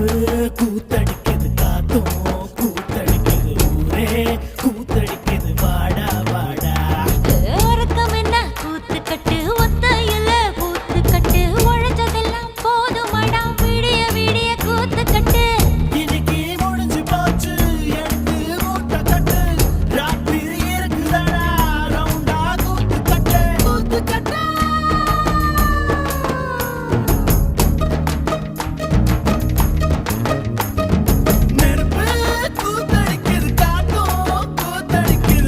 கூத்தடிக்குது காத்தும் கூத்தடிக்குது ஊரே